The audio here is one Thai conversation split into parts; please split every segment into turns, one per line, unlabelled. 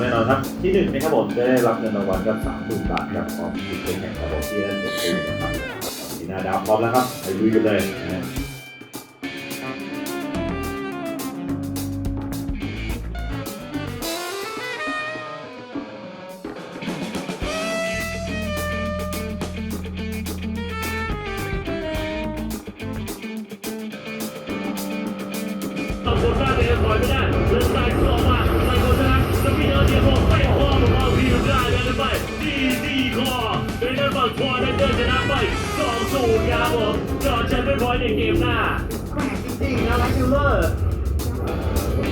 แน่นอนครับ ที่หนึ่งนะครับผมจะได้รับเงินรางวัลกับสามหมื่นบาทครับพร้อมที่เป็นแข่งรับผมที่ได้เสร็จสิ้นะครับตอนนี้หน้าดาวพร้อมแล้วครับไปลุยกันเลยนะฮะ
ต้องกดได้แต่ยถอยไม่ได้เดินสายต่อมาใส่คนชนะสปีดเออร์เดียโบไม่อผมเอาทีมได้กัน เป็นนักบอลควร์ได้เดินชนะไปสองศูนย์ครับผมจอดแชมเปี้ยนพอยต์ในเกมหน้า
แปลกจริงๆนะไลท์คิลเลอร์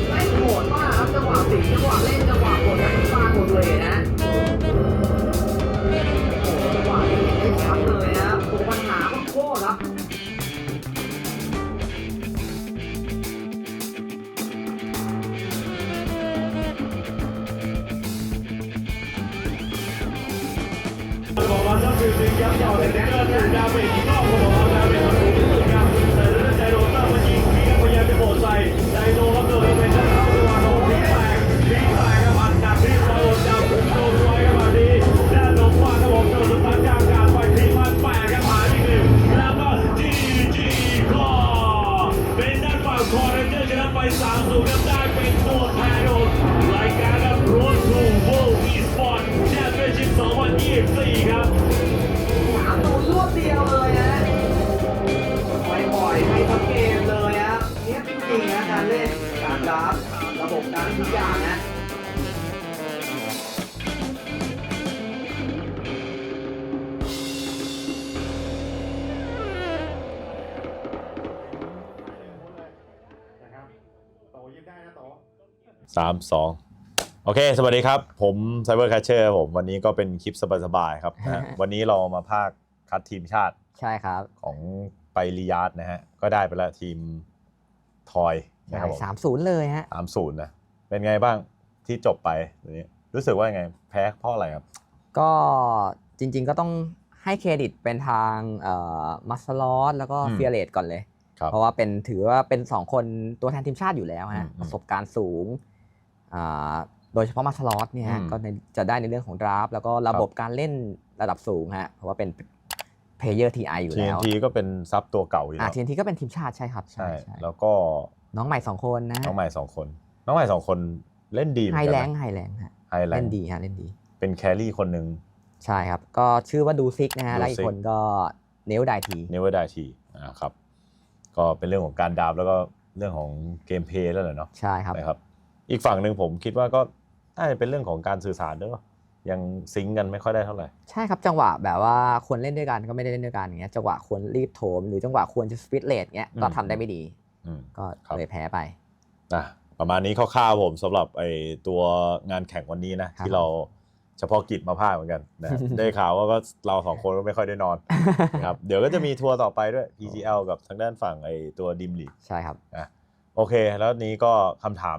เล่โหดมากครับจังหวะสิงจังหวะเล่นจังหวะกดกันฟาหมดเลยนะ ว่า จริงๆนะการเล่นการดราฟระบบการทุกอย่างนะ
สามสองโอเค สวัสดีครับ ผมไซเบอร์แคชเชอร์ผมวันนี้ก็เป็นคลิปสบายๆครับนะฮะ วันนี้เรามาภาคคัดทีมชาติ
ใช่ครับ
ของไปริยาดนะฮะ ก็ได้ไปแล้วทีม ทอยนะครับผม
สามศูนย์เลยฮะ
สามศูนย์นะเป็นไงบ้างที่จบไปตัวนี้รู้สึกว่าไงแพ้เพราะอะไรครับ
ก็จริงๆก็ต้องให้เครดิตเป็นทางมัสลอสแล้วก็
อืม
เฟียเรตก่อนเลย
ครับ
เพราะว่าเป็นถือว่าเป็นสองคนตัวแทนทีมชาติอยู่แล้ว
อื
ฮะ
ม
ประสบการณ์สูงอ่าโดยเฉพาะมัสลอสเนี่ยฮะ
อืม
ก็ในจะได้ในเรื่องของดราฟต์แล้วก็ระบบการเล่นระดับสูงฮะเพราะว่าเป็น เพลเยอร์ทีไออยู่
ที
แล้ว
ทีก็เป็นซับตัวเก่าอยู่
อ่า
แล้ว
ทีนทีก็เป็นทีมชาติใช่ครับ
ใช่
ใช่
แล้วก็
น้องใหม่สองคนนะ
น้องใหม่สองคน น้องใหม่สองคนเล่นดีเหมื
ไฮ
อนกั
แล
น
ง
นะ
ไฮแลงฮะ
ไฮแลน
เล่น
ด์
ดีฮะเล่นดี
เป็นแครี่คนหนึ่ง
ใช่ครับ ก็ชื่อว่าดูซิกนะฮะ
ดูซิก
แล้วอีกคนก็เนลไดที
เนเวอร์ได้ทีนะครับก็เป็นเรื่องของการดราฟแล้วก็เรื่องของเกมเพลย์แล้วแหละเนาะ
ใช่ครับ
นะครับ อีกฝั่งหนึ่งผมคิดว่าก็น่าจะเป็นเรื่องของการสื่อสารด้วยวะ ยังซิงก์กันไม่ค่อยได้เท่าไหร่
ใช่ครับจังหวะแบบว่าควรเล่นด้วยกันก็ไม่ได้เล่นด้วยกันอย่างเงี้ยจังหวะควรรีบโถม หรือจังหวะควรจะสปิดเลทเงี้ยก็
อืม
ทำได้ไม่ดี
อืม
ก็
ครับ
เลยแพ้ไป
นะประมาณนี้คร่าวๆผมสำหรับไอตัวงานแข่งวันนี้นะ
ครับ
ที่เราเฉพาะกิจมาพากย์เหมือนกันนะ ได้ข่าวว่าก็เราสองคนก็ไม่ค่อยได้นอนนะครับเดี๋ยวก็จะมีทัวร์ต่อไปด้วย PGL กับทางด้านฝั่งไอตัวดิมลี
ใช่ครับ
นะโอเค แล้วนี้ก็คำถาม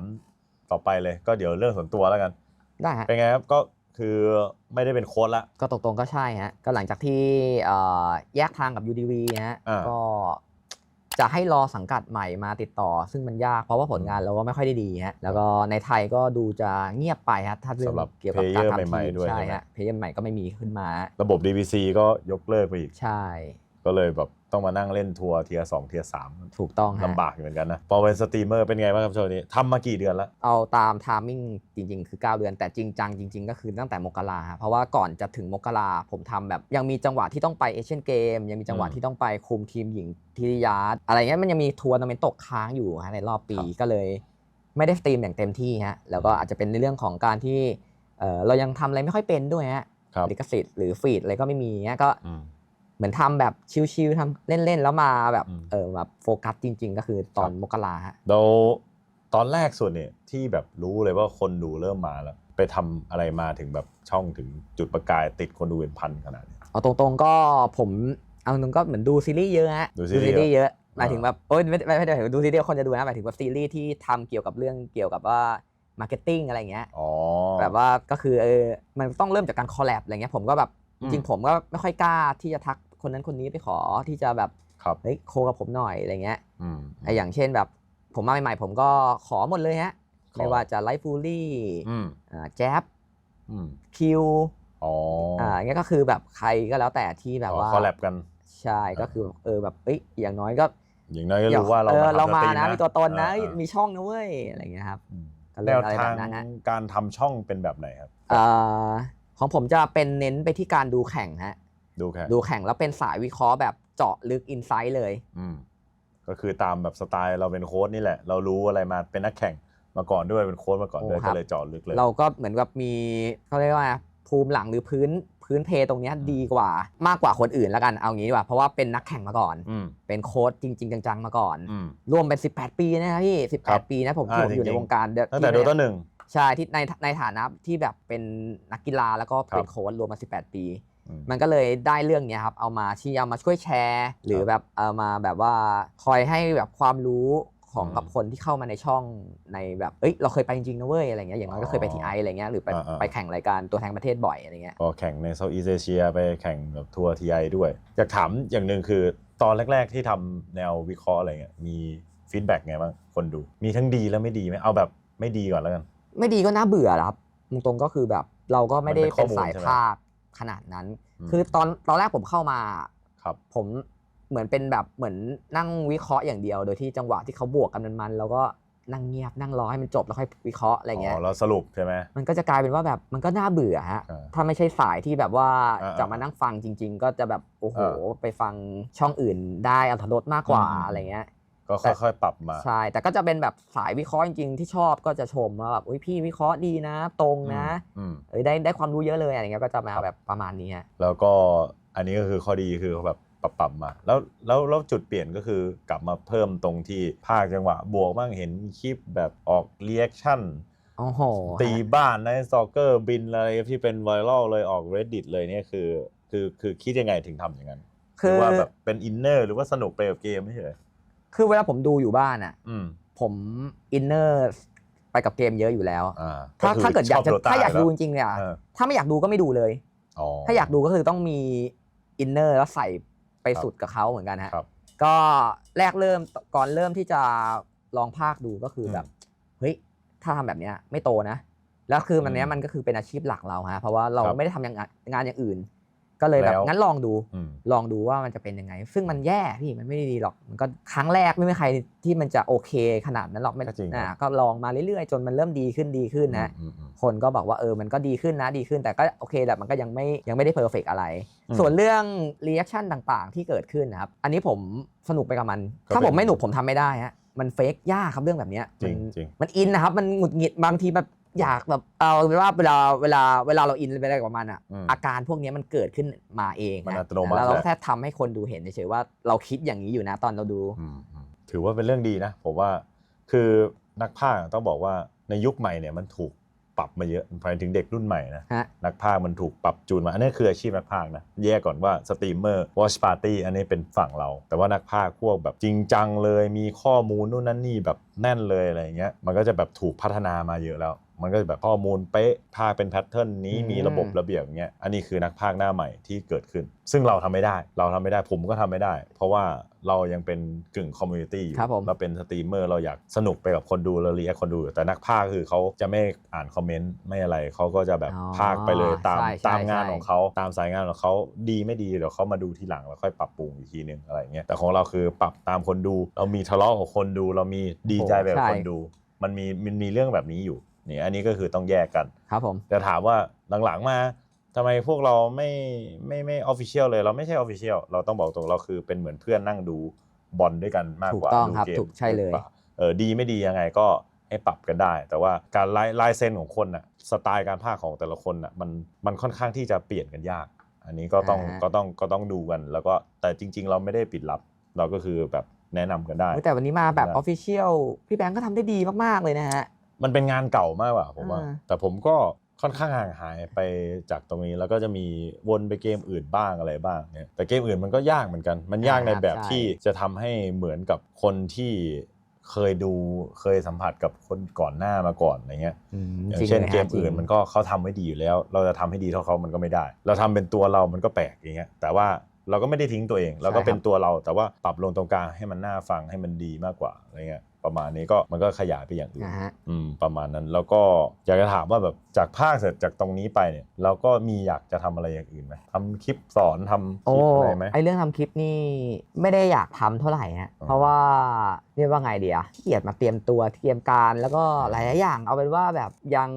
ต่อไปเลย ก็เดี๋ยวเรื่องส่วนตัวแล้วกัน
ได้ฮะ
เป็นไงครับก็ คือไม่ได้เป็นโค้ชละ
ก็ตรงๆก็ใช่ฮะ ก็หลังจากที่เอ่อแยกทางกับ UDV นะฮะ
อ่า
ก็จะให้รอสังกัดใหม่มาติดต่อ ซึ่งมันยากเพราะว่าผลงานเราก็ไม่ค่อยได้ดีฮะแล้วก็ในไทยก็ดูจะเงียบไปฮะถ้าเรื่อง
สำหรับ
เกี่ยวกับการ
player
ทำ
ใหม่
ทีม
ๆด้วย
ใช่
ใช่ไหม
ฮะเพลเยอร์ใหม่ก็ไม่มีขึ้นมา
ระบบ DVC ก็ยกเลิกไปอีก
ใช่
ก็เลยแบบต้องมานั่งเล่นทัวร์เทียสองเทียสาม
ถูกต้องฮะ
ลำบากอยู่เหมือนกันนะพอเป็นสตรีมเมอร์เป็นไงบ้างครับช่วงนี้ทำมากี่เดือนแล้ว
เอาตามทามมิ่งจริง ๆ คือ 9 เดือนแต่จริงจังจริง ๆ ก็คือตั้งแต่มกราฮะเพราะว่าก่อนจะถึงมกราผมทำแบบ ยังมีจังหวะที่ต้องไปเอเชียนเกม ยังมีจังหวะ
อืม
ที่ต้องไปคุมทีมหญิงทีริยาร์ดอะไรเงี้ยมันยังมีทัวร์นาเมนต์ตกค้างอยู่ฮะในรอบปี
ครับ
ก็เลย ไม่ได้สตรีมอย่างเต็มที่ฮะแล้วก็อาจจะเป็นในเรื่องของการที่เออเรายังทำอะไรไม่ค่อยเป็นด้วยฮะ
ครับ
ลิขสิทธิ์หรือฟีดอะไรก็ไม่มีเงี้ยก็
อืม
เหมือนทำแบบชิลๆทำเล่นๆ แล้วมาแบบ
อืม
เออแบบโฟกัสจริง ๆ ก็คือตอน
ครับ
มกราฮะ
เราตอนแรกสุดเนี่ยที่แบบรู้เลยว่าคนดูเริ่มมาแล้ว ไปทำอะไรมาถึงแบบช่องถึงจุดประกายติดคนดูเป็นพันขนาดนี้
เอาตรงๆก็ผมเอาตรงๆก็เหมือนดูซีรีส์เยอะฮะ
ดูซีรีส์
ส์เยอะหมาย
อ่า
ถึงแบบโอ้ยไม่ไม่ไม่ได้หมายถึงดูซีรีส์คนจะดูนะหมายถึงแบบซีรีส์ที่ทำเกี่ยวกับเรื่องเกี่ยวกับว่ามาร์เก็ตติ้งอะไรเงี้ย
อ๋อ
แบบว่าก็คือเออมันต้องเริ่มจากการคอลแลบอะไรเงี้ยผมก็แบบ
อื
จ
ม
ริงๆผมก็ไม่ค่อยกล้าที่จะทัก คนนั้นคนนี้ไปขอที่จะแบบ
ครับ
เฮ้ยโคกับผมหน่อยอะไรเงี้ย
อืม
ไออย่างเช่นแบบ ผมมาใหม่ๆผมก็ขอหมดเลยฮะไม่ว่าจะไลฟ์ฟูลี่
อืม
แจ๊บ
อืม
คิว
อ๋อ
อ่าเงี้ยก็คือแบบใครก็แล้วแต่ที่แบบว่า
คอลแลบกัน
ใช่ก็คือเออแบบเอ้ยอย่างน้อยก็
อย่างน้อยก็รู้ว่าเรา
ออเรามา
ทำสตรี
นะมีตัวตนนะ
อ่า
เอ้ยมีช่องนะเว้ยอะไรเงี้ยครับ
อืม
ก็
แน
เริ่ม
ว
อะไร
ทา
แบ
ง
บนั้นฮะ
การทำช่องเป็นแบบไหนครับ
เอ่อของผมจะเป็นเน้นไปที่การดูแข่งฮะ
ดูแค่
ดูแข่งแล้วเป็นสายวิเคราะห์แบบเจาะลึกอินไซต์เลย
อืมก็คือตามแบบสไตล์เราเป็นโค้ชนี่แหละ เรารู้อะไรมาเป็นนักแข่งมาก่อนด้วยเป็นโค้ชมาก่อนด้วย
โอ้ครั
ก็
บ
เลยเจาะลึกเลย
เราก็เหมือนกับมีเขาเรียกว่าภูมิหลังหรือพื้นพื้นเพตรงเนี้ยดีกว่ามากกว่าคนอื่นแล้วกันเอางี้ดีกว่าเพราะว่าเป็นนักแข่งมาก่อน
อืม
เป็นโค้ชจริง ๆ จังๆมาก่อน
อืม
รวมเป็น 18 ปีนะครับพี่
ครับ
18 ปีนะผม
อ่า
ที่ผมอยู่
จริ
ใน
งๆ
วงการเดี๋ยว
ตั้งแต่โด
ที่
ต้าหนึ่ง
ใช่ที่ในในฐานะที่แบบเป็นนักกีฬาแล้วก็เป็น
ครับ
โค้ชรวมมา 18 ปี
อื ม
มันก็เลยได้เรื่องเนี้ยครับเอามาที่เอามาช่วยแชร์ หรือ
ครับ
แบบเอามาแบบว่าคอยให้แบบความรู้ของ
อืม
กับคนที่เข้ามาในช่องในแบบเอ้ยเราเคยไปจริงๆนะเว้ยอะไรเงี้ยอย่างน้อยก็เคยไปทีไออะไรเงี้ยหรือไป
อ่าๆ
ไปแข่งรายการตัวแทนประเทศบ่อยอะไรเงี้ย
ก็แข่งในเซาท์อีสเอเชียไปแข่งแบบทัวร์ทีไอด้วยอยากถามอย่างหนึ่งคือตอนแรก ๆ ที่ทำแนววิเคราะห์อะไรเงี้ยมีฟีดแบ็กไงบ้างคนดู มีทั้งดีและไม่ดีไหมเอาแบบไม่ดีก่อนแล้วกัน
ไม่ดีก็น่าเบื่อครับตรงๆก็คือแบบเราก็ไม่ได้
มันเป็นข้
เป็
อนมูล
สาย
ใช่ไหม
ภาค ขนาดนั้น
อืม
คือตอนตอนแรกผมเข้ามา
ครับ
ผมเหมือนเป็นแบบเหมือนนั่งวิเคราะห์อย่างเดียว โดยที่จังหวะที่เขาบวกกันมันๆแล้วก็นั่งเงียบนั่งรอให้มันจบแล้วค่อยวิเคราะห์อะไรเงี้ย
อ๋อเราสรุปใช่ไหม
มันก็จะกลายเป็นว่าแบบมันก็น่าเบื่อฮะ
อ่า
ถ้าไม่ใช่สายที่แบบว่า
อ่า
จะมานั่งฟังจริง ๆ ก็จะแบบโอ้โห
อ่า
ไปฟังช่องอื่นได้อัธรสมากกว่า
อืม
อะไรเงี้ย
ก็
แต่
ค่อยๆ ปรับมา
ใช่ แต่ก็จะเป็นแบบสายวิเคราะห์จริงๆที่ชอบก็จะชมว่าแบบอุ้ยพี่วิเคราะห์ดีนะ ตรงนะ
อืม
เอ้ยได้ได้ความรู้เยอะเลยอะไรเงี้ยก็จะมา
ครับ
แบบประมาณนี้ฮะ
แล้วก็อันนี้ก็คือข้อดีคือเขาแบบปรับปรับมา แล้วแล้วแล้วจุดเปลี่ยนก็คือกลับมาเพิ่มตรงที่ภาคจังหวะ บวกบ้างเห็นคลิปแบบออกเรีแอคชั่น
โอ้โห
ตีบ้านในสตอกเกอร์บินอะไรที่เป็นไวรัลเลยออก reddit เลยเนี่ยคือ คือคือคิดยังไงถึงทำอย่างนั้นห
คื
รืออว่าแบบเป็นอินเนอร์หรือว่าสนุกไปกับเกมไม่ใช่เหรอ
คือเวลาผมดูอยู่บ้านอะ
อืม
ผมอินเนอร์ไปกับเกมเยอะอยู่แล้ว
อ่า
ถ้า
คือ
ถ้าเกิดอยากจะ
ชบ Dota
ถ้าอยากดูจ
แล้ว
ริงๆเนี่ย
เออ
ถ้าไม่อยากดูก็ไม่ดูเลย
อ๋อ
ถ้าอยากดูก็คือต้องมีอินเนอร์แล้วใส่ไป
ครับ
สุดกับเขาเหมือนกันฮะ
ครับ
ก็แรกเริ่มก่อนเริ่มที่จะลองภาคดูก็คือแบบ
อืม
เฮ้ยถ้าทำแบบเนี้ยไม่โตนะ แล้วคือมันเนี้ย
อืม
มันก็คือเป็นอาชีพหลักเราฮะเพราะว่าเรา
ครับ
ไม่ได้ทำอย่างงานงานอย่างอื่น ก็เลยแบบ
แล้ว
งั้นลองดู
อืม
ลองดูว่ามันจะเป็นยังไง ซึ่งมันแย่พี่มันไม่ได้ดีหรอก มันก็ครั้งแรกไม่มีใครที่มันจะโอเคขนาดนั้นหรอกไม่
ก็จริง
อ่าก็ลองมาเรื่อยๆ จนมันเริ่มดีขึ้นดีขึ้นนะ
อืมอืม
คนก็บอกว่าเออ มันก็ดีขึ้นนะดีขึ้น แต่ก็โอเคแต่มันก็ยังไม่ยังไม่ได้เพอร์เฟกอะไร
อืม
ส่วนเรื่องรีแอคชั่นต่างๆ ที่เกิดขึ้นนะครับ อันนี้ผมสนุกไปกับมัน
ก็
ถ้า
เป็น
ผมไม่หนุกผมทำไม่ได้ฮะ มันเฟกยากครับเรื่องแบบเนี้ย
จริง
มัน
จริง
มันอินนะครับ มันหงุดหงิดบางทีแบบ อยากแบบเอาเป็นว่าเวลาเวลาเวลาเราอินไปอะไรกับมันอะ
อืม
อาการพวกเนี้ยมันเกิดขึ้นมาเอง
มัน
ฮะ
อัตโนมัติ
แล้วเรา
แหละ
แค่ทำให้คนดูเห็นเฉยๆว่าเราคิดอย่างนี้อยู่นะตอนเราดู
อืมอืมถือว่าเป็นเรื่องดีนะผมว่าคือนักพากย์ต้องบอกว่าในยุคใหม่เนี่ยมันถูกปรับมาเยอะหมายถึงเด็กรุ่นใหม่นะ
ฮะ
นักพากย์มันถูกปรับจูนมาอันนี้คืออาชีพนักพากย์นะแยกก่อนว่าสตรีมเมอร์วอชปาร์ตี้อันนี้เป็นฝั่งเรา แต่ว่านักพากย์พวกแบบจริงจังเลย มีข้อมูลนู่นนั่นนี่แบบแน่นเลยอะไรอย่างเงี้ยมันก็จะแบบถูกพัฒนามาเยอะแล้ว มันก็จะแบบข้อมูลเป๊ะพากย์เป็นแพทเทิร์นนี้
อืม
มีระบบระเบียบอย่างเงี้ยอันนี้คือนักพากย์หน้าใหม่ที่เกิดขึ้น ซึ่งเราทำไม่ได้ เราทำไม่ได้ผมก็ทำไม่ได้ เพราะว่าเรายังเป็นกึ่งคอมมูนิตี้อยู่
ครับผม
เราเป็นสตรีมเมอร์เราอยากสนุกไปกับคนดูเราเรียกคนดู แต่นักพากย์คือเขาจะไม่อ่านคอมเมนต์ไม่อะไรเขาก็จะแบบ
อ๋อ
พากย์ไปเลยตาม
ใช่ใช่
ตามงาน
ใช่
ของเขาตามสายงานของเขาดีไม่ดีเดี๋ยวเขามาดูทีหลังแล้วค่อยปรับปรุงอีกทีนึงอะไรเงี้ยแต่ของเราคือปรับตามคนดู เรามีทะเลาะกับคนดู เรามีดีใจแบบ
ใช่
คนดู มันมีมันมีเรื่องแบบนี้อยู่ นี่อันนี้ก็คือต้องแยกกัน
ครับผม
แต่ถามว่าหลังๆมาทำไมพวกเราไม่ไม่ไม่ออฟฟิเชียลเลยเราไม่ใช่ออฟฟิเชียลเราต้องบอกตรงเราคือเป็นเหมือนเพื่อนนั่งดูบอลด้วยกันมาก
ถูก
กว่า
ต้อง
ดู
ครับ
เกม
ถูกใช่เลย
มากกว่าเออดีไม่ดียังไงก็ให้ปรับกันได้ แต่ว่าการไล่ไล่เส้นของคนน่ะสไตล์การพากย์ของแต่ละคนน่ะมันมันค่อนข้างที่จะเปลี่ยนกันยาก อันนี้ก็ต้อง
อ่าฮะ
ก็ต้องก็ต้องดูกัน แล้วก็แต่จริง ๆ เราไม่ได้ปิดลับเราก็คือแบบแนะนำกันได้
เฮ้ยแต่วันนี้มาแบบอ
ได้
อฟฟิเชียลพี่แบงก์ก็ทำได้ดีมากๆเลยนะฮะ
มันเป็นงานเก่ามากกว่าผมว่า
อ่า
แต่ผมก็ค่อนข้างห่างหายไปจากตรงนี้แล้วก็จะมีวนไปเกมอื่นบ้างอะไรบ้างเนี่ยแต่เกมอื่นมันก็ยากเหมือนกัน มันยากในแบบที่จะทำให้เหมือนกับคนที่เคยดูเคยสัมผัสกับคนก่อนหน้ามาก่อนอะไรเงี้ย
อืม
อย่าง
จริง
เช่น
ลยฮะ
เกมอื่น
จริง
มันก็เขาทำไว้ดีอยู่แล้ว เราจะทำให้ดีเท่าเขามันก็ไม่ได้ เราทำเป็นตัวเรามันก็แปลกอย่างเงี้ยแต่ว่าเราก็ไม่ได้ทิ้งตัวเองเราก็เป็นตัวเราแต่ว่าปรับลงตรงกลางให้มันน่าฟังให้มันดีมากกว่าอะไรเงี้ย ประมาณนี้ก็มันก็ขยายไปอย่างอื่น
นะฮะ
อืมประมาณนั้นแล้วก็อยากจะถามว่าแบบจากภาคเสร็จจากตรงนี้ไปเนี่ยเราก็มีอยากจะทำอะไรอย่างอื่นไหมทำคลิปสอนทำค
โอ้
ลิปอะไรไหม
ไอเรื่องทำคลิปนี่ไม่ได้อยากทำเท่าไหร่ฮะ
อ๋อ
เพราะว่าเรียกว่าไงเดียขี้เกียจมาเตรียมตัวเตรียมการแล้วก็หลายๆอย่างเอาเป็นว่าแบบยัง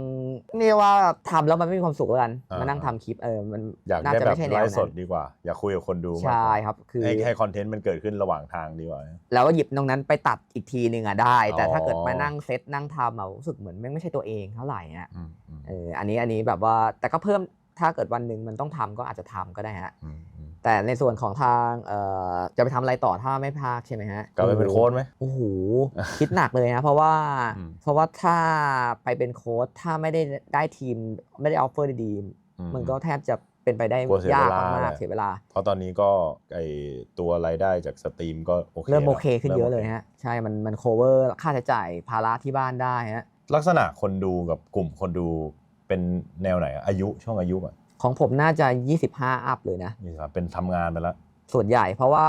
เรียกว่าทำแล้วมันไม่มีความสุขแล้วกันมานั่งทำคลิปเออมัน
อยาก
น่า
ได้
จะ
แบบ
ไม่ใช่แน
ไล
ว
ฟ์ส
นั้
ด
น
ดีกว่า อยากคุยกับคนดูมากกว่า
ใช่ครับคือ
ให้ให้คอนเทนต์มันเกิดขึ้นระหว่างทางดีกว่า
แล้วก็หยิบตรงนั้นไปตัดอีกทีหนึ่งอะได้ แต่ถ้าเกิด
อ๋อ
มานั่งเซตนั่งทำอะรู้สึกเหมือนไม่ไม่ใช่ตัวเองเท่าไหร่อะ
อืมอืม
เอออันนี้อันนี้แบบว่าแต่ก็เพิ่มถ้าเกิดวันหนึ่งมันต้องทำก็อาจจะทำก็ได้ฮะ
อืมอืม
แต่ในส่วนของทางเอ่อจะไปทำอะไรต่อถ้าไม่พากใช่ไหมฮะ
กลับไปเป็นโค้ชไหม
โอ้โหคิดหนักเลยนะเพราะว่า
อืม
เพราะว่าถ้าไปเป็นโค้ชถ้าไม่ได้ได้ทีมไม่ได้ออฟเฟอร์ดี
อื
ๆมันก็แทบจะ เป็นไปได้
กลัวเสีย
ยาก
เวลามา
ก
แหละ
ๆเสียเวลา
เพราะตอนนี้ก็ไอตัวรายได้จากสตรีมก็โอเค
เริ่มโอ
แล้ว
เคขึ้นเยอะเลยฮะใช่มันมัน cover ค่าใช้จ่ายภาระที่บ้านได้ฮะ
ลักษณะคนดูกับกลุ่มคนดูเป็นแนวไหนอะอายุช่วงอายุอะ
ของผมน่าจะ 25 อัพเลยนะ
นี่ครับเป็นทำงานไปแล้ว
ส่วนใหญ่เพราะว่า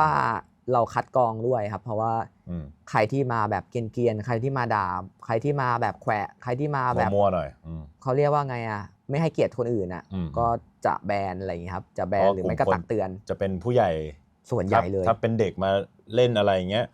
เราคัดกรองด้วยครับ เพราะว่า
อืม
ใครที่มาแบบเกรียนๆใครที่มาด่าใครที่มาแบบแขวะใครที่มาแบบ
มัวๆหน่อยอืม
เขาเรียกว่าไงอะ ไม่ให้เกียรติคนอื่นอะ
อืม
ก็จะแบนอะไรอย่างเงี้ยครับ จะแบน
เพราะ
หรือไม่ก็
กลุ่มคน
ตักเตือน
จะเป็นผู้ใหญ่
ส่วนใหญ่เลย
ถ้าถ้าเป็นเด็กมาเล่นอะไรอย่างเงี้ย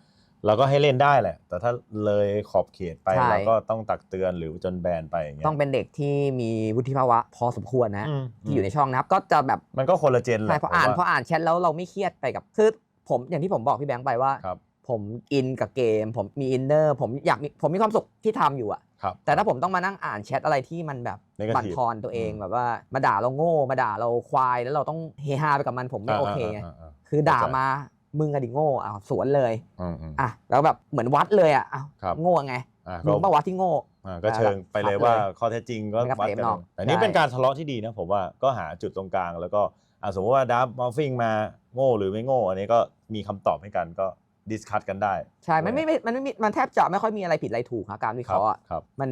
เราก็ให้เล่นได้แหละ แต่ถ้าเลยขอบเขตไป
ใช่
เราก็ต้องตักเตือนหรือจนแบนไปอย่างเงี้ย
ต้องเป็นเด็กที่มีวุฒิภาวะพอสมควรนะ
อืม
ที่อยู่ในช่องนะครับ ก็จะแบบ
มันก็คนละเจนแห
ใช่
ละ
พออ่าน
ผม
พอ
ว่า
อ่านแชทแล้วเราไม่เครียดไปกับคือผมอย่างที่ผมบอกพี่แบงค์ไปว่า
ครับ
ผมอินกับเกม ผมมีอินเนอร์ผมอยากมีผมมีความสุขที่ทำอยู่อะ
ครับ
แต่ถ้าผมต้องมานั่งอ่านแชทอะไรที่มันแบบ
Negative
บั่นทอนตัวเอง
อืม
แบบว่ามาด่าเราโง่มาด่าเราควาย แล้วเราต้องเฮฮาไปกับมันผมไม่โอเคไงา
ๆๆ
คือด่า
เข้าใจ
มามึงอะดิโง่อะสวนเลย
อืมอืม
อะแล้วแบบเหมือนวัดเลยอะอ้าว
ครับ
โง่ไง
อะ
มึ
ก็
งมาวัดที่โง่
อ่าก็เชิงไปเลย
ครับ
ว่า
เลย
ข้อเท็จจริงก็
มันก็
วัด
เตะ
กัน
นอก
แต่นี่
ใช่
เป็นการทะเลาะที่ดีนะผมว่าก็หาจุดตรงกลางแล้วก็อะสมมติว่าดับมอลฟิงมาโง่หรือไม่โง่ อันนี้ก็มีคำตอบให้กันก็ ดิสคัตกันได้
ใช่มันไม่ไม่มันไม่มีมันแทบจะไม่ค่อยมีอะไรผิดอะไรถูกครับการวิ
ค
เครับราะห์อะ
ครับ
มัน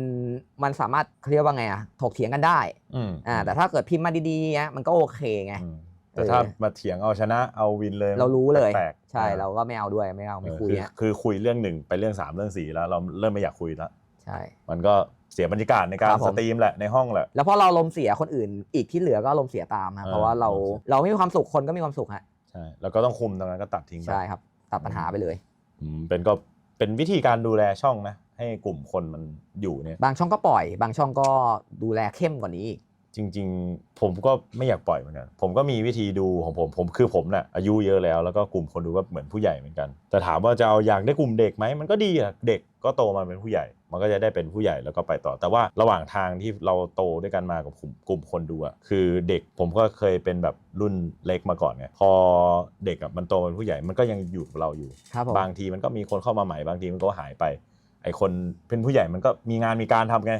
มันสามารถเขาเรียกว่าไงอะถกเถียงกันได้
อืม
อ่าแต่ถ้าเกิดพิมพ์มาดีๆเงี้ยมันก็โอเคไง
อืมแต่ถ้ามาเถียงเอาชนะเอาวินเลย
เรารู้เลย
แปลกๆ
ใช่
อ่
เราก็ไม่เอาด้วยไม่เอาไม่
เออ
คุย
คือ
อะ
คือคุยเรื่องหนึ่งไปเรื่องสามเรื่องสี่แล้ว เราเริ่มไม่อยากคุยแล้ว
ใช่
มันก็เสียบรรยากาศในการ
ครับผ
ส
ม
ตรีมแหละในห้องแหละ
แล้วพอเราลมณ์เสียคนอื่น อีกที่เหลือก็ลมณ์เสียตามฮะ
เออ
เพราะว่าเรา
ลมณ์เสีย
เราไม่มีความสุขคนก็มีความสุขฮะ
ใช่แล้วก็ต้องคุมตรงนั้นก็ตัดทิ้งไป
ใช่ครับ ตัดปัญหาไปเลย
อืมเป็นก็เป็นวิธีการดูแลช่องนะ ให้กลุ่มคนมันอยู่เนี่ย
บางช่องก็ปล่อย บางช่องก็ดูแลเข้มกว่านี้อีก
จริง ๆ ผมก็ไม่อยากปล่อยเหมือนกันผมก็มีวิธีดูของผมผมคือผมน่ะอายุเยอะแล้วแล้วก็กลุ่มคนดูก็เหมือนผู้ใหญ่เหมือนกัน แต่ถามว่าจะเอาอยากได้กลุ่มเด็กไหมมันก็ดีอะเด็กก็โตมาเป็นผู้ใหญ่ มันก็จะได้เป็นผู้ใหญ่แล้วก็ไปต่อ แต่ว่าระหว่างทางที่เราโตด้วยกันมากับกลุ่มกลุ่มคนดูอะคือเด็กผมก็เคยเป็นแบบรุ่นเล็กมาก่อนไงพอเด็กอะมันโตเป็นผู้ใหญ่มันก็ยังอยู่กับเราอยู่
ครับผม
บางทีมันก็มีคนเข้ามาใหม่บางทีมันก็หายไป ไอคนเป็นผู้ใหญ่มันก็มีงานมีการทำไง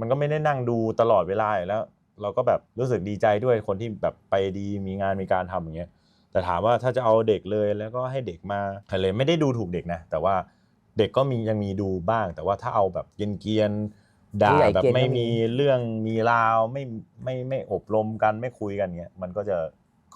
มันก็ไม่ได้นั่งดูตลอดเวลาอยู่แล้ว เราก็แบบรู้สึกดีใจด้วยคนที่แบบไปดีมีงานมีการทำอย่างเงี้ยแต่ถามว่าถ้าจะเอาเด็กเลยแล้วก็ให้เด็กมาอะไรไม่ได้ดูถูกเด็กนะแต่ว่า เด็กก็มียังมีดูบ้าง แต่ว่าถ้าเอาแบบเกรียนๆด่า
ผู้ใหญ่
แบบ
เกรียนก็
ไม่
มี
มีเรื่องมีราวไม่ไม่ไม่อบรมกันไม่คุยกันเงี้ยมันก็จะ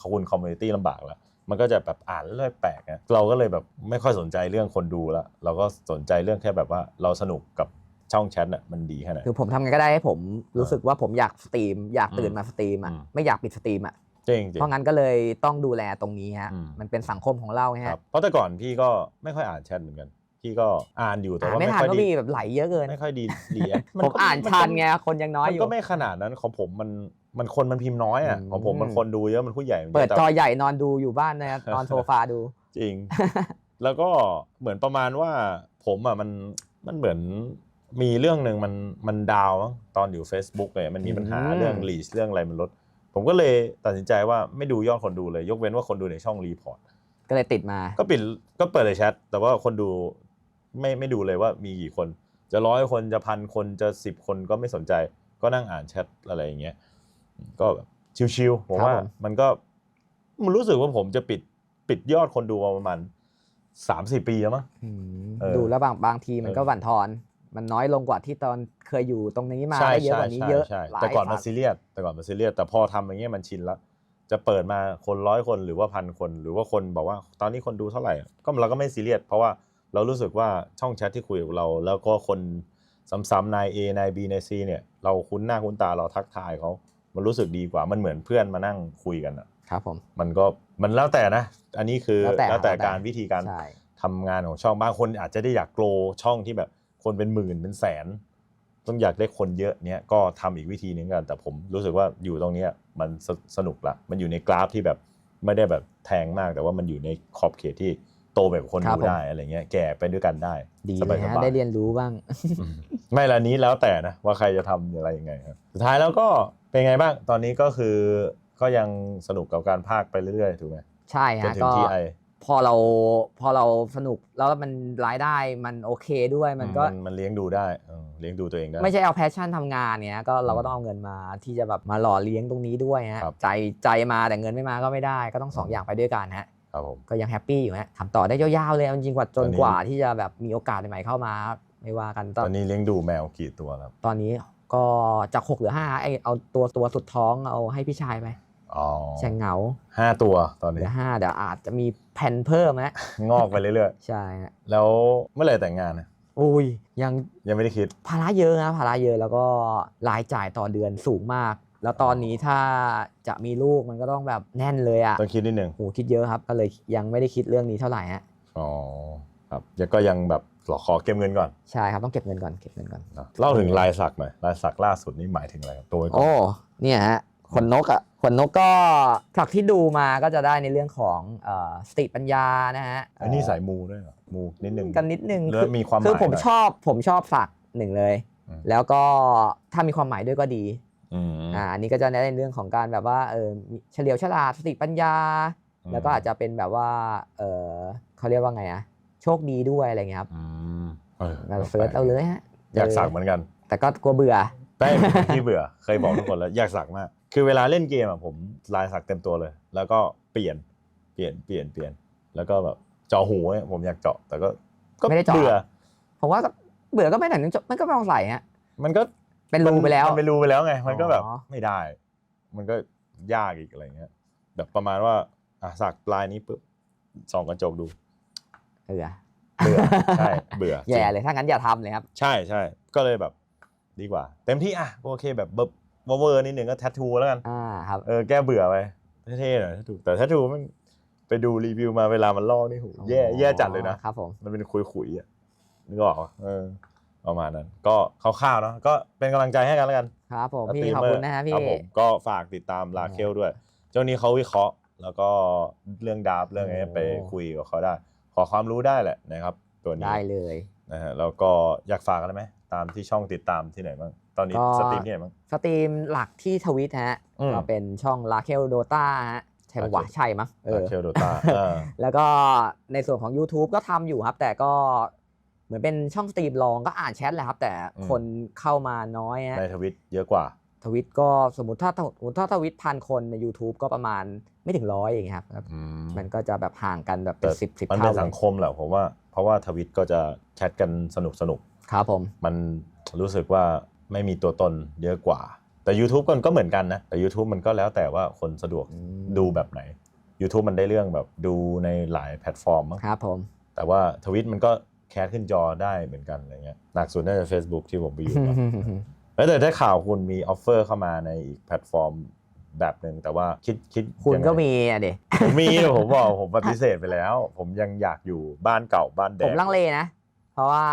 ขอบคุณคอมมูนิตี้ลำบากแล้วมันก็จะแบบอ่านแล้วแปลกนะเราก็เลยแบบไม่ค่อยสนใจเรื่องคนดูแล้วเราก็สนใจเรื่องแค่แบบว่าเราสนุกกับช่องแชทน่ะมันดีแค่ไหน
คือผมทำไงก็ได้ให้ผมรู้สึกว่าผมอยากสตรีม อยากตื่น
อืม
มาสตรีมอะ
อืม
ไม่อยากปิดสตรีมอะ
จริงจริง
เพราะงั้นก็เลยต้องดูแลตรงนี้ฮะ
อืม
มันเป็นสังคมของเราไง
ครั
ฮะ
บเพราะแต่ก่อนพี่ก็ไม่ค่อยอ่านแชทเหมือนกัน พี่ก็อ่านอยู่แต่
อ่าน
ว่า
ไม่
ไม่
ทัน
ค่อย
ก็
ดี
มีแบบไหลเยอะเกิน
ไม่ค่อยดีดีอะ
ผมอ่านทันไงคนยังน้อย
มัน
อยู่
ก็ไม่ขนาดนั้นของผมมันมันคนมันพิมพ์น้อยอะ
อืม
ของผมมันคนดูเยอะมันผู้ใหญ่มันยะ
เปิด
แต่
จอใหญ่นอนดูอยู่บ้านนะนอนโซฟาดู
จริง แล้วก็เหมือนประมาณว่าผมอะมันมันเหมือนมีเรื่องหนึ่งมันมันดาวมั้งตอนอยู่ Facebook เลยมันมีปัญหา
อืม
เรื่องลีสเรื่องอะไรมันลด ผมก็เลยตัดสินใจว่าไม่ดูยอดคนดูเลย ยกเว้นว่าคนดูในช่องรีพอร์ต
ก็เลยติดมา
ก็ปิดก็เปิดเลยแชทแต่ว่าคนดู ไม่ไม่ดูเลยว่ามีกี่คน จะร้อยคนจะพันคนจะสิบคนก็ไม่สนใจ ก็นั่งอ่านแชทอะไรอย่างเงี้ยก็แบบชิวๆผม
ครับ
ว่า
ผม
มันก็มันรู้สึกว่าผมจะปิดปิดยอดคนดูมาประมาณสามสี่ปีแล้วมั้ง
อืม
เออ
ดูแล้วบางบางทีมัน
เออ
ก็บั่นทอน มันน้อยลงกว่าที่ตอนเคยอยู่ตรงนี้มา
ใช่
ได้เยอะ
ใช่
กว่านี้
ใช่
เยอะ
ใช่
หลาย
แต่ก่อนมัน
ฝั่ง
ซีเรียสแต่ก่อนมันซีเรียสแต่พอทำอย่างเงี้ยมันชินละจะเปิดมาคนร้อยคนหรือว่าพันคน หรือว่าคนบอกว่า ตอนนี้คนดูเท่าไหร่ ก็เราก็ไม่ซีเรียสเพราะว่า เรารู้สึกว่าช่องแชทที่คุยกับเรา แล้วก็คนซ้ำๆนาย A นาย B นาย C เนี่ยเราคุ้นหน้าคุ้นตาเราทักทายเขามันรู้สึกดีกว่ามันเหมือนเพื่อนมานั่งคุยกันอะ
ครับผม
มันก็มันแล้วแต่นะ อันนี้คือ
แล้วแต่
แล้วแต่
แล้วแต่
การวิธีการ
ใช่
ทำงานของช่องบางคนอาจจะได้อยากโกลช่องที่แบบคนเป็นหมื่นเป็นแสน ต้องอยากได้คนเยอะเนี้ยก็ทำอีกวิธีหนึงกัน แต่ผมรู้สึกว่าอยู่ตรงเนี้ยมันสสนุกละมันอยู่ในกราฟที่แบบไม่ได้แบบแทงมากแต่ว่ามันอยู่ในขอบเขตที่ โตแบบคน
ครับ
ดู
ผม
ได้อะไรเงี้ยแก่ไปด้วยกันได้
ดี
ส
เล
บาย
ย
ส
ฮะ
บาย
ได้เรียนรู้บ้าง
ไม่ละนี้แล้วแต่นะว่าใครจะทำอะไรยังไงครับสุดท้ายแล้วก็เป็นไงบ้างตอนนี้ก็คือก็ยังสนุกกับการพากย์ไปเรื่อยๆถูกไหม
ใช่
จน
ฮะ
ถึง
ก็
ที่ไอ
พอเราพอเราสนุกแล้วมันรายได้มันโอเคด้วยมันก็
มันเลี้ยงดูได้เออเลี้ยงดูตัวเองได้
ไม่ใช่เอาแพชชั่นทำงานเนี้ยก็เราก็ต้องเอาเงินมาที่จะแบบมาหล่อเลี้ยงตรงนี้ด้วยฮะ
ครับ
ใจใจมาแต่เงินไม่มาก็ไม่ได้ ก็ต้องสองอย่างไปด้วยกันฮะ
ครับผม
ก็ยังแฮปปี้อยู่ฮะทำต่อได้ยาวๆเลยเอาจริงๆกว่าจ
ต
น
อนนี้
กว่าที่จะแบบมีโอกาสใหม่ๆเข้ามาไม่ว่ากันต
ต
อ
อนนนี้เลี้ยงดูแมวกี่ตัวแล้ว
ตอนนี้ก็จากหกเหลือห้าไอเอาตัวตัวสุดท้องเอาให้พี่ชายไป
อ๋อ
แชงเหงา
ห้าตัวตอน
เหลื
นี้
อห้าเดี๋ยวอาจจะมีแผ่นเพิ่มฮะ
งอกไปเรื่อย
ใช่ฮะ
ๆแล้วเมื่อไหร่แต่งงานนะ
อุ้ยยัง
ยังไม่ได้คิด
ภาระเยอะนะภาระเยอะแล้วก็รายจ่ายต่อเดือนสูงมาก แล้วตอนนี้ถ้าจะมีลูกมันก็ต้องแบบแน่นเลยอะ่ะ
ต้องคิดนิดนึง
โหคิดเยอะครับ ก็เลยยังไม่ได้คิดเรื่องนี้เท่าไหร่ฮะ
อ๋อครับยังก็ยังแบบขอขอเก็บเงินก่อน
ใช่ครับต้องเก็บเงินก่อนเก็บเงินก่อน
เนอะเล่าถึงลายสักหน่อยลายสักล่าสุดนี่หมายถึงอะไรครับตัวไว้ก่อน
โอ้เนี่ยฮะขนนกอะ่ะขนนกก็จากที่ดูมาก็จะได้ในเรื่องของเอ่อสติปัญญานะฮะ
อันนี้สายมูด้วยเหรอมูนิดนึง
กันนิดนึง
เริ่มมีความหมาย
คือผม
หน่อย
ชอบผมชอบสักหนึ่งเลย
อืม
แล้วก็ถ้ามีความหมายด้วยก็ดี
อืม
อ่าอันนี้ก็จะในเรื่องของการแบบว่าเออมีเฉลียวฉลาดสติปัญญา
อืม
แล้วก็อาจจะเป็นแบบว่าเออเขาเรียกว่าไงอะโชคดีด้วยอะไรเงี้ยครับ
อืมเออ
เราเฟิร์สเอาเลยฮะ
อยากสักเหมือนกัน
แต่ก็กลัวเบื่อ
แป้งที่เบื่อเคยบอกทุกคนแล้วอยากสักมาก คือเวลาเล่นเกมอะผมลายสักเต็มตัวเลย แล้วก็เปลี่ยนเปลี่ยนเปลี่ยนเปลี่ยน แล้วก็แบบเจาะหูเนี่ยผมอยากเจาะแต่ก็ก็
ไม่ได้เจาะ
เบื่อ
ผมว่าก็เบื่อก็ไม่หนังมันก็ไม่ต้องใส่ฮะ
มันก็
เป็นรูไปแล้ว
มันเป็นรูไปแล้วไง มันก็แบบ
อ๋อ
ไม่ได้ มันก็ยากอีกอะไรเงี้ยแบบประมาณว่าอะสักลายนี้ปุ๊บส่องกระจกดู
เบื่อ
เบื่อใช่เบื่อ
แย่เลยถ้างั้นอย่าทำเลยครับ
ใช่ใช่ก็เลยแบบดีกว่า เต็มที่อะโอเคแบบเบิบเวอร์นิดหนึ่งก็แทททูแล้วกัน
อ่าครับ
เออแก้เบื่อไปเท่ๆหน่อยแททูแต่แททูมันไปดูรีวิวมาเวลามันลอกนี่โหแย่แย่จัดเลยนะ ครับ
ผม
มันเป็นคุยๆอะนึกออกปะเออ ประมาณนั้น ก็คร่าวๆเนาะก็เป็นกำลังใจให้กันแล้วกัน
ครับผม
สต
พี่
รีม
ขอบ
เม
คุณนะฮะ
ค
พี่
รับผมก็ฝากติดตามลาเคลด้วยเจ้านี้เขาวิเคราะห์ แล้วก็เรื่องดาบเรื่องอะไร
โอ้
ไปคุยกับเขาได้ ขอความรู้ได้แหละนะครับ ตัวนี้
ได้เลย
นะฮะแล้วก็อยากฝากอะไรไหมตามที่ช่องติดตามที่ไหนบ้างตอนนี้
ก็
สตรีมที่ไหนบ้าง
สตรีมหลักที่ทวิตฮะ
อืม
ก็เป็นช่องลาเคลโดตาฮะใช่ปะวะ
Raquel
ใช่มั้งเออ
เคลโดตาเออ
แล้วก็ในส่วนของ YouTube ก็ทำอยู่ครับ แต่ก็ เหมือนเป็นช่องสตรีมลองก็อ่านแชทแหละครับ แต่
อืม
คนเข้ามาน้อยฮะ
ในทวิตเยอะกว่า
ทวิตก็สมมติถ้าสมมติถ้าทวิตพันคนใน YouTube ก็ประมาณไม่ถึงร้อยอย่างเงี้ยครับ
อืม
มันก็จะแบบห่างกันแบบเป็น
แต่
สิบสิบ
มันเป็
เท่าน
สังคมแหละผมว่า เพราะว่าทวิตก็จะแชทกันสนุกสนุก
ครับผม
มันรู้สึกว่าไม่มีตัวตนเยอะกว่า แต่ YouTube ก็ก็เหมือนกันนะ แต่ YouTube มันก็แล้วแต่ว่าคนสะดวก
อืม
ดูแบบไหน YouTube มันได้เรื่องแบบดูในหลายแพลตฟอร์มมั้ง
ครับผม
แต่ว่าทวิตมันก็ แคสขึ้นจอได้เหมือนกันอะไรเงี้ยหนักสุดน่าจะ Facebook ที่ผมไปอยู่มาแล้วแต่ได้ข่าวคุณมีออฟเฟอร์เข้ามาในอีกแพลตฟอร์มแบบหนึ่งแต่ว่าคิดคิด
คุณ
ยังไง
ก็มีอะเด็
ผมมีแต่ผมบอกผมปฏิเสธไปแล้ว ผมยังอยากอยู่บ้านเก่าบ้านแด
ผมลังเลนะ เพราะว่า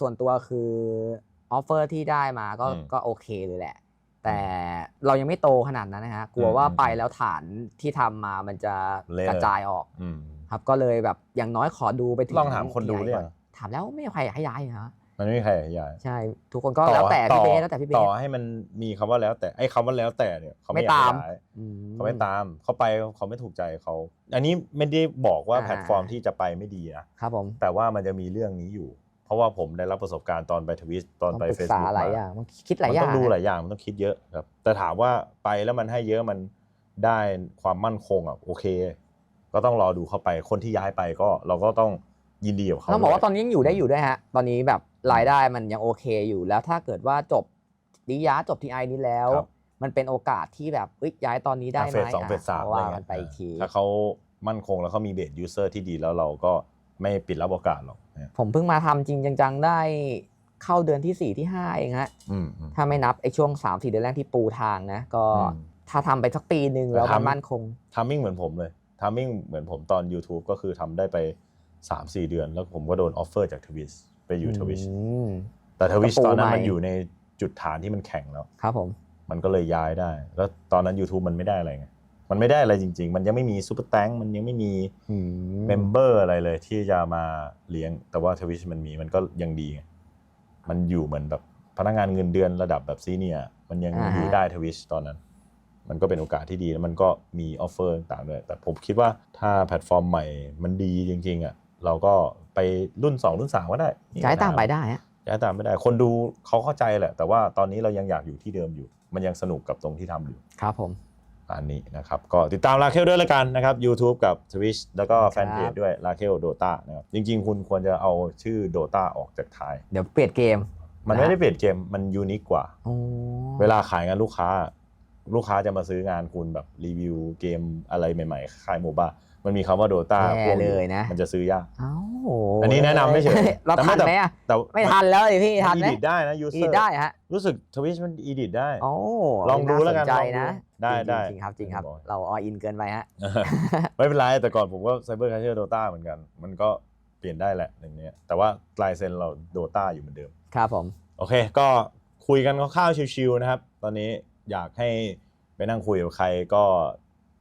ส่วนตัวคือออฟเฟอร์ที่ได้มาก็
อืม
ก็โอเคเลยแหละ แต่เรายังไม่โตขนาดนั้นนะฮะ กลัว
อืม
ว่า
อืม
ไปแล้วฐานที่ทำมามันจะ
เละ
กระจายออก
อืม
ครับก็เลยแบบอย่างน้อยขอดูไปถึง
ลองถามคนดูเนี่ย
ก่อ ถามแล้วไม่มีใครอยากให้ย้ายนะ
มันไม่มีใครอยาก
ใช่ทุกคนก็แล้วแต่พี่เบสแล้วแต่พี่เบ
ต่
ส
อให้มันมีคำว่าแล้วแต่ไอ้คำว่าแล้วแต่เนี่ยเขาไม่
ไม่
อยาก
ตาม
ย้าย
อื
เขาไม่ตามเขาไปเขาไม่ถูกใจเขาอันนี้ไม่ได้บอกว่า
อ่า
แพลตฟอร์มที่จะไปไม่ดีนะครับ
ผม
แต่ว่ามันจะมีเรื่องนี้อยู่ เพราะว่าผมได้รับประสบการณ์ตอนไปทวิตตอน
ต้อง
ไป
ปรึก
เฟซ
ษา
บุ๊ก
หลายอ
มา
ย่างมันคิดหลาย
มัน
อย่า
ต้องงดูหลายอย่างมันต้องคิดเยอะครับ แต่ถามว่าไปแล้วมันให้เยอะมันได้ความมั่นคงอะโอเค ก็ต้องรอดูเข้าไปคนที่ย้ายไปก็เราก็ต้อง ยินดีกับเขา
ต้องบอกว่า
ด้วย
ตอนนี้ยังอยู่ได้อยู่ด้วยฮะ ตอนนี้แบบรายได้มันยังโอเคอยู่แล้วถ้าเกิดว่าจบดิยาจบทีไอนี้แล้ว
ครับ
มันเป็นโอกาสที่แบบเอ้ยย้ายตอนนี้ได้ไหม
เฟสสองเฟสสามะอะไร
ว่า
เงี้
กัน
ย
ไปอีกที
ถ้าเขามั่นคงแล้วเขามีเบสยูเซอร์ที่ดีแล้วเราก็ไม่ปิดรับโอกาสหรอกเนี่ย
ผมเพิ่งมาทำจริงจังๆได้เข้าเดือนที่ 4 ที่ 5 เองฮะ
อืมอืม
ถ้าไม่นับไอ้ช่วง 3 4 เดือนแรกที่ปูทางนะ ก็
อืม
ถ้าทำไปสักปีหนึ่งแล้ว
แต่
มัน
ทำ
มั่นคง
ทามมิ่งเหมือนผมเลยทามมิ่งเหมือนผมตอน YouTube ก็คือทำได้ไป 3-4เดือน แล้วผมก็โดนออฟเฟอร์จากทวิสไปอยู่ทวิส
อืม
แต่ทวิส
ก็ปู
ตอนนั้น
ใหม่
มันอยู่ในจุดฐานที่มันแข็งแล้ว
ครับผม
มันก็เลยย้ายได้ แล้วตอนนั้น YouTube มันไม่ได้อะไรไงมันไม่ได้อะไรจริง ๆ มันยังไม่มีซูเปอร์แตงมันยังไม่มี
อืม
เมมเบอร์อะไรเลย ที่จะมาเลี้ยง แต่ว่าทวิชมันมีมันก็ยังดีไงมันอยู่เหมือนแบบพนักงานเงินเดือนระดับแบบซีเนียร์มันยัง
อ่าฮะ
อยู่ได้ทวิชตอนนั้น มันก็เป็นโอกาสที่ดีแล้วมันก็มีออฟเฟอร์ต่างๆด้วย แต่ผมคิดว่าถ้าแพลตฟอร์มใหม่มันดีจริง ๆอะ เราก็ไปรุ่น 2 รุ่น 3 ก็ได้
ย้ายตามไปได้ฮะ
ย้ายตามไม่ได้ คนดูเขาเข้าใจแหละ แต่ว่าตอนนี้เรายังอยากอยู่ที่เดิมอยู่ มันยังสนุกกับตรงที่ทำอยู่
ครับผม
อันนี้นะครับ ก็ติดตามลาเคลด้วยแล้วกันนะครับ YouTube กับ Twitch แล้วก็แฟนเพจด้วยลาเคลโดตานะครับ จริง ๆ คุณควรจะเอาชื่อโดตาออกจากท้าย
เดี๋ยวเปลี่ยนเกม
มันไม่ได้เปลี่ยนเกม มันยูนิคกว่า
โอ้
เวลาขายงานลูกค้า ลูกค้าจะมาซื้องานคุณแบบรีวิวเกมอะไรใหม่ ๆ ขายโมบ้า มันมีคำว่าโดตา
แย่เลยนะ
มันจะซื้อยาก
เอ้า
อันนี้แนะนำไม่เฉย
เรา
แต่
ทัน
แต่
ไหมอะ
แต่
ไม่ทันแล้วเลยพี่ทัน
อี
ไหม
ดิทได้นะยู
อี
เซอร์
ได้ฮะ
รู้สึกทวิชมันอีดิทได้
โอ้
ลองดูแล้วกันา
สใจ
ลองดู
นะ
ได้
จริงๆ
ได้
จริงครับจริงครับ
บอก
เราออินเกินไปฮะ
ไม่เป็นไร แต่ก่อนผมก็ไซเบอร์คาเชอร์โดตาเหมือนกัน มันก็เปลี่ยนได้แหละอย่างเนี้ย แต่ว่าลายเซ็นเราโดตาอยู่เหมือนเดิม
ครับผม
โอเค ก็คุยกันคร่าวๆชิวๆนะครับ ตอนนี้อยากให้ไปนั่งคุยกับใครก็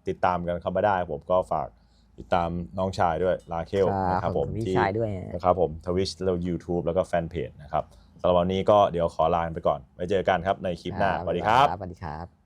ติดตามกันเข้ามาได้ ผมก็ฝาก ติดตามน้องชายด้วยลาเคลนะครับผม
พี่
ที่
ชายด้วย
นะครับผมทวิชแล้ว YouTube แล้วก็แฟนเพจนะครับสำหรับวันนี้ก็เดี๋ยวขอลาไปก่อนไว้เจอกันครับในคลิปหน้าสวัสดีครับ
สวัสดีครับ